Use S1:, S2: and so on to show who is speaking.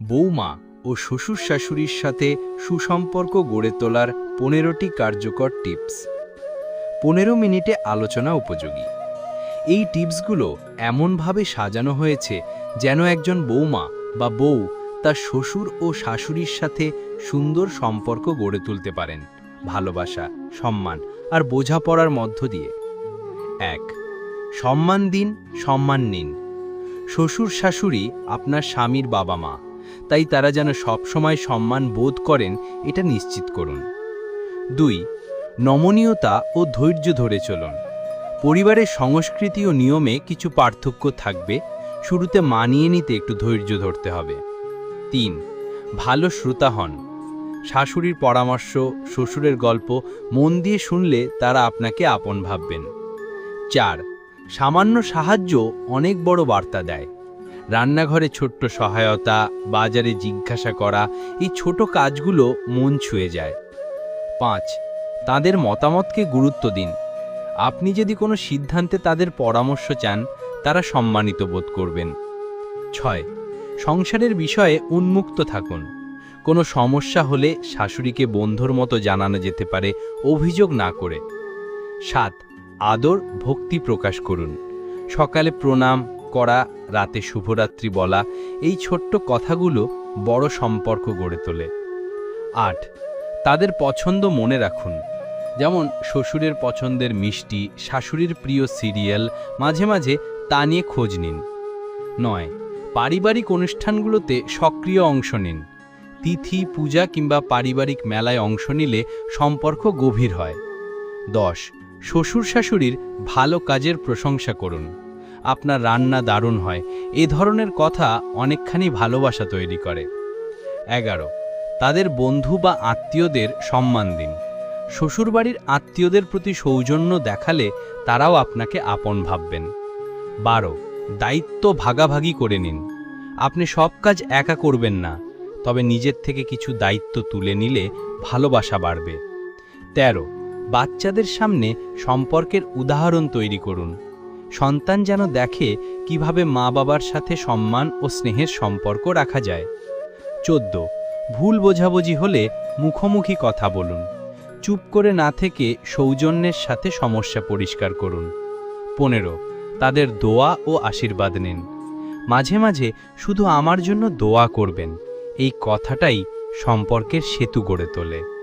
S1: বৌমা ও শ্বশুর শাশুড়ির সাথে সুসম্পর্ক গড়ে তোলার পনেরোটি কার্যকর টিপস। পনেরো মিনিটে আলোচনা উপযোগী। এই টিপসগুলো এমনভাবে সাজানো হয়েছে যেন একজন বৌমা বা বউ তার শ্বশুর ও শাশুড়ির সাথে সুন্দর সম্পর্ক গড়ে তুলতে পারেন, ভালোবাসা, সম্মান আর বোঝাপড়ার মধ্য দিয়ে। এক, সম্মান দিন, সম্মান নিন। শ্বশুর শাশুড়ি আপনার স্বামীর বাবা মা তাই তারা যেন সবসময় সম্মান বোধ করেন, এটা নিশ্চিত করুন। দুই, নমনীয়তা ও ধৈর্য ধরে চলুন। পরিবারের সংস্কৃতি ও নিয়মে কিছু পার্থক্য থাকবে, শুরুতে মানিয়ে নিতে একটু ধৈর্য ধরতে হবে। তিন, ভালো শ্রোতা হন। শাশুড়ির পরামর্শ, শ্বশুরের গল্প, মন দিয়ে শুনলে তারা আপনাকে আপন ভাববেন। চার, সামান্য সাহায্য অনেক বড় বার্তা দেয়। রান্নাঘরে ছোট্ট সহায়তা, বাজারে জিজ্ঞাসা করা, এই ছোট কাজগুলো মন ছুঁয়ে যায়। পাঁচ, তাদের মতামতকে গুরুত্ব দিন। আপনি যদি কোনো সিদ্ধান্তে তাদের পরামর্শ চান, তারা সম্মানিত বোধ করবেন। ছয়, সংসারের বিষয়ে উন্মুক্ত থাকুন। কোনো সমস্যা হলে শাশুড়িকে বন্ধুর মতো জানানো যেতে পারে, অভিযোগ না করে। সাত, আদর, ভক্তি প্রকাশ করুন। সকালে প্রণাম করা, রাতে শুভরাত্রি বলা, এই ছোট্ট কথাগুলো বড় সম্পর্ক গড়ে তোলে। আট, তাদের পছন্দ মনে রাখুন। যেমন, শ্বশুরের পছন্দের মিষ্টি, শাশুড়ির প্রিয় সিরিয়াল, মাঝে মাঝে তা নিয়ে খোঁজ নিন। নয়, পারিবারিক অনুষ্ঠানগুলোতে সক্রিয় অংশ নিন। তিথি, পূজা কিংবা পারিবারিক মেলায় অংশ নিলে সম্পর্ক গভীর হয়। দশ শ্বশুর শাশুড়ির ভালো কাজের প্রশংসা করুন। আপনার রান্না দারুণ হয়। এ ধরনের কথা অনেকখানি ভালোবাসা তৈরি করে। এগারো। তাদের বন্ধু বা আত্মীয়দের সম্মান দিন। শ্বশুরবাড়ির আত্মীয়দের প্রতি সৌজন্য দেখালে তারাও আপনাকে আপন ভাববেন। বারো। দায়িত্ব ভাগাভাগি করে নিন। আপনি সব কাজ একা করবেন না, তবে নিজের থেকে কিছু দায়িত্ব তুলে নিলে ভালোবাসা বাড়বে। তেরো। বাচ্চাদের সামনে সম্পর্কের উদাহরণ তৈরি করুন। সন্তান যেন দেখে কীভাবে মা বাবার সাথে সম্মান ও স্নেহের সম্পর্ক রাখা যায়। চোদ্দ। ভুল বোঝাবুঝি হলে মুখোমুখি কথা বলুন। চুপ করে না থেকে সৌজন্যের সাথে সমস্যা পরিষ্কার করুন। পনেরো। তাদের দোয়া ও আশীর্বাদ নিন। মাঝে মাঝে শুধু আমার জন্য দোয়া করবেন। এই কথাটাই সম্পর্কের সেতু গড়ে তোলে।